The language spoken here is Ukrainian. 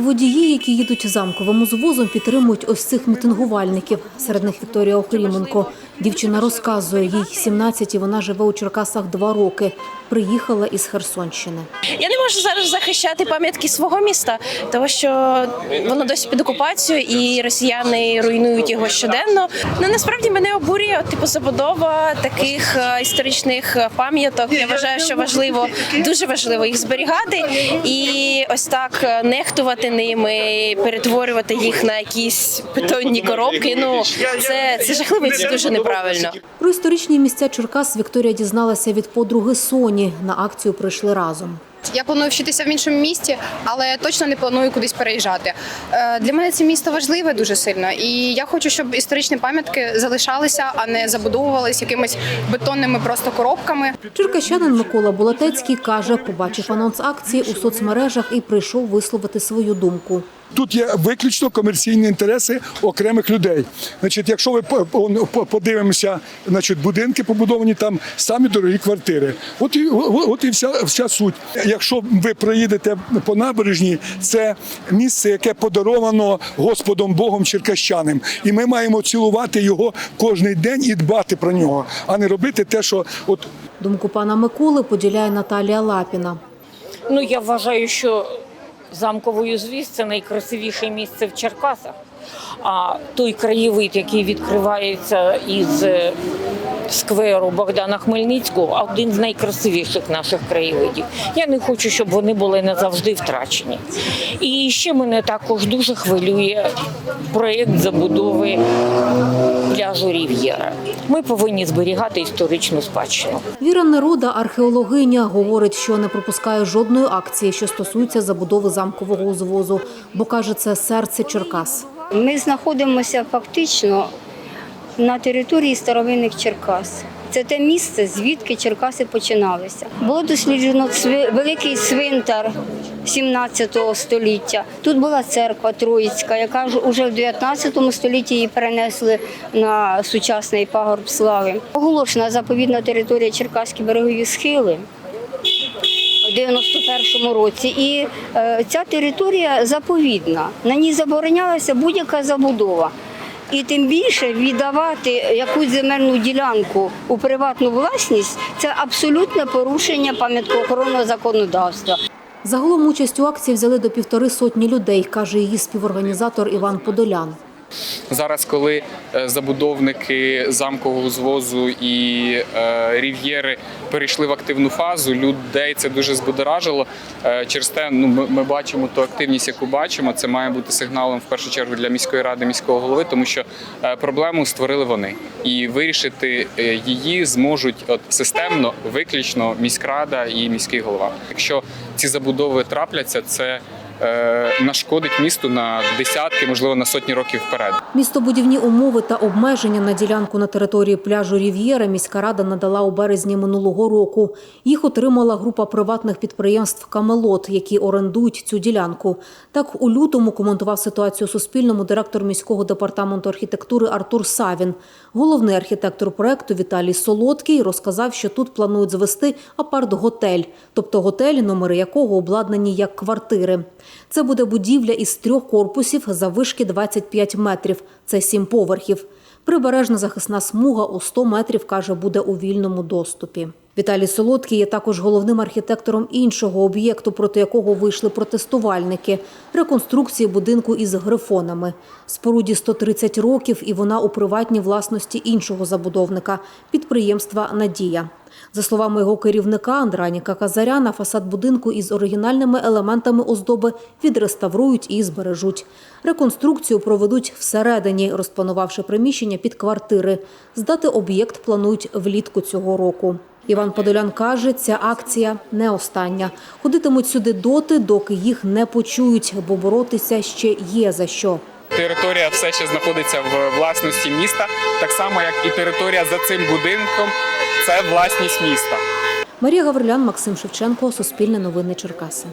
водії, які їдуть замковим узвозом, підтримують ось цих мітингувальників. Серед них Вікторія Охріменко. Дівчина розказує, їй 17 і вона живе у Черкасах два роки. Приїхала із Херсонщини. Я не можу зараз захищати пам'ятки свого міста, тому що воно досі під окупацією, і росіяни руйнують його щоденно. Ну насправді мене обурює типу забудова таких е, історичних пам'яток. Я вважаю, що важливо, дуже важливо їх зберігати і ось так е, ними, перетворювати їх на якісь бетонні коробки. Ну це, це жахливо, це дуже неправильно. Про історичні місця Черкас Вікторія дізналася від подруги Соні. На акцію прийшли разом. Я планую вчитися в іншому місті, але точно не планую кудись переїжджати. Е, Для мене це місто важливе дуже сильно, і я хочу, щоб історичні пам'ятки залишалися, а не забудовувалися якимись бетонними просто коробками. Черкащанин Микола Болотецький каже, побачив анонс акції у соцмережах і прийшов висловити свою думку. Тут є виключно комерційні інтереси окремих людей. Значить, якщо ви по- по- по- подивимося, значить, будинки побудовані там самі дорогі квартири. От і от і вся, вся суть. Якщо ви проїдете по набережній, це місце, яке подаровано Господом Богом черкащанам. І ми маємо цілувати його кожен день і дбати про нього, а не робити те, що от Думку пана Миколи поділяє Наталія Лапіна. Ну, я вважаю, що замковий узвіз це найкрасивіше місце в Черкасах. А той краєвид, який відкривається із е, скверу Богдана Хмельницького, один з найкрасивіших наших краєвидів. Я не хочу, щоб вони були назавжди втрачені. І ще мене також дуже хвилює проєкт забудови пляжу Рів'єра. Ми повинні зберігати історичну спадщину. Віра Нерода, археологиня, говорить, що не пропускає жодної акції, що стосується забудови замкового узвозу, бо каже, це серце Черкас. Ми знаходимося фактично на території старовинних Черкас. Це те місце, звідки Черкаси починалися. Було досліджено великий цвинтар 17 століття. Тут була церква Троїцька, яка ж уже в 19 столітті її перенесли на сучасний пагорб слави. Оголошена заповідна територія Черкаські берегові схили. У 91-му році, і е, ця територія заповідна. На ній заборонялася будь-яка забудова. І тим більше віддавати якусь земельну ділянку у приватну власність це абсолютне порушення пам'яткоохоронного законодавства. Загалом участь у акції взяли до півтори сотні людей, каже її співорганізатор Іван Подолян. Зараз, коли е, забудовники замкового узвозу і е, рів'єри перейшли в активну фазу, людей це дуже збудоражило. Е, через те, ну ми, бачимо ту активність, яку бачимо. Це має бути сигналом в першу чергу для міської ради, міського голови, тому що проблему створили вони, і вирішити її зможуть от системно, виключно міськрада і міський голова. Якщо ці забудови трапляться, це нашкодить місту на десятки, можливо, на сотні років вперед. Містобудівні умови та обмеження на ділянку на території пляжу Рів'єра міська рада надала у березні минулого року. Їх отримала група приватних підприємств Камелот, які орендують цю ділянку. Так у лютому коментував ситуацію Суспільному директор міського департаменту архітектури Артур Савін. Головний архітектор проекту Віталій Солодкий розказав, що тут планують звести апарт-готель, тобто готель, номери якого обладнані як квартири. Це буде будівля із трьох корпусів за вишки 25 метрів. Це сім поверхів. Прибережна захисна смуга у 100 метрів, каже, буде у вільному доступі. Віталій Солодкий є також головним архітектором іншого об'єкту, проти якого вийшли протестувальники – реконструкції будинку із грифонами. Споруді 130 років, і вона у приватній власності іншого забудовника – підприємства «Надія». За словами його керівника Андраніка Казаряна, фасад будинку із оригінальними елементами оздоби відреставрують і збережуть. Реконструкцію проведуть всередині, розпланувавши приміщення під квартири. Здати об'єкт планують влітку цього року. Іван Подолян каже, ця акція не остання. Ходитимуть сюди доти, доки їх не почують, бо боротися ще є за що. Територія все ще знаходиться в власності міста, так само як і територія за цим будинком. Це власність міста. Марія Гаврилян, Максим Шевченко, Суспільне новини Черкаси.